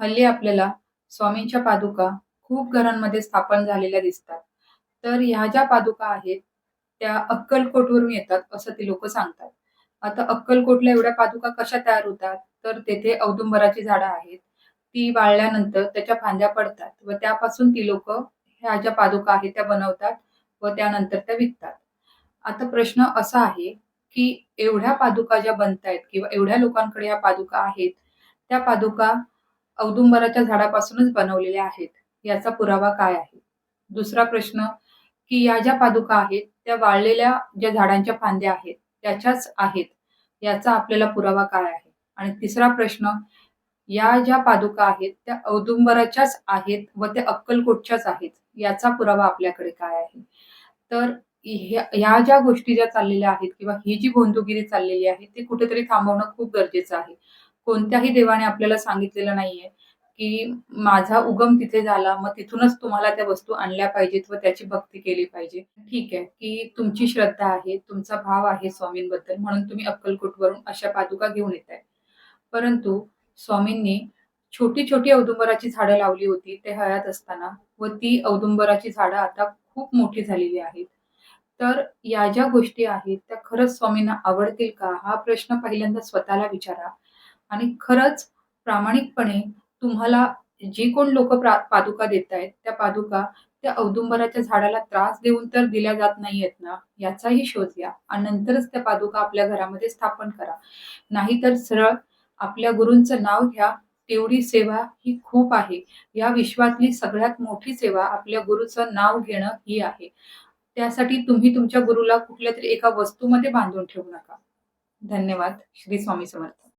हल्ली आपल्याला स्वामींच्या पादुका खूप घरांमध्ये स्थापन झालेल्या दिसतात. तर ह्या ज्या पादुका आहेत त्या अक्कलकोटवरून येतात असं ते लोक सांगतात. आता अक्कलकोटला एवढ्या पादुका कशा तयार होतात? तर तेथे औदुंबराची झाडं आहेत. ती वाळल्यानंतर त्याच्या फांद्या पडतात व त्यापासून ती लोक ह्या ज्या पादुका आहेत त्या बनवतात व त्यानंतर त्या विकतात. आता प्रश्न असा आहे की एवढ्या पादुका ज्या बनतायत किंवा एवढ्या लोकांकडे या पादुका आहेत त्या पादुका औदुंबराच्या झाडापासूनच बनवलेल्या आहेत. याचा पुरावा काय आहे? दुसरा प्रश्न की या ज्या पादुका आहेत त्या वाळलेल्या ज्या झाडांच्या फांद्या आहेत त्याच्याच आहेत याचा आपल्याला पुरावा काय आहे? आणि तिसरा प्रश्न या ज्या पादुका आहेत त्या औदुंबराच्याच आहेत व त्या अक्कलकोटच्याच आहेत याचा पुरावा आपल्याकडे काय आहे? तर ह्या ज्या गोष्टी ज्या चाललेल्या आहेत किंवा ही जी गोंदुगिरी चाललेली आहे ती कुठेतरी थांबवणं खूप गरजेचं आहे. कोणत्याही देवाने आपल्याला सांगितलेलं नाहीये की माझा उगम तिथे झाला मग तिथूनच तुम्हाला त्या वस्तू आणल्या पाहिजेत व त्याची भक्ती केली पाहिजे. ठीक आहे की तुमची श्रद्धा आहे तुमचा भाव आहे स्वामींबद्दल म्हणून तुम्ही अक्कलकोटवरून अशा पादुका घेऊन येत आहे परंतु स्वामींनी छोटी छोटी औदुंबराची झाडं लावली होती ते हयात असताना व ती औदुंबराची झाडं आता खूप मोठी झालेली आहेत. तर या ज्या गोष्टी आहेत त्या खरंच स्वामींना आवडतील का? हा प्रश्न पहिल्यांदा स्वतःला विचारा. आणि खरंच प्रामाणिकपणे तुम्हाला जी कोण लोक पादुका देत आहेत त्या पादुका त्या औदुंबराच्या झाडाला त्रास देऊन तर दिल्या जात नाहीयेत ना? याचाही शोध घ्या आणि नंतरच त्या पादुका आपल्या घरामध्ये स्थापन करा. नाहीतर सरळ आपल्या गुरूंचं नाव घ्या. तेवढी सेवा ही खूप आहे. या विश्वातली सगळ्यात मोठी सेवा आपल्या गुरुचं नाव घेणं ही आहे. त्यासाठी तुम्ही तुमच्या गुरुला कुठल्या तरी एका वस्तूमध्ये बांधून ठेवू नका. धन्यवाद. श्री स्वामी समर्थ.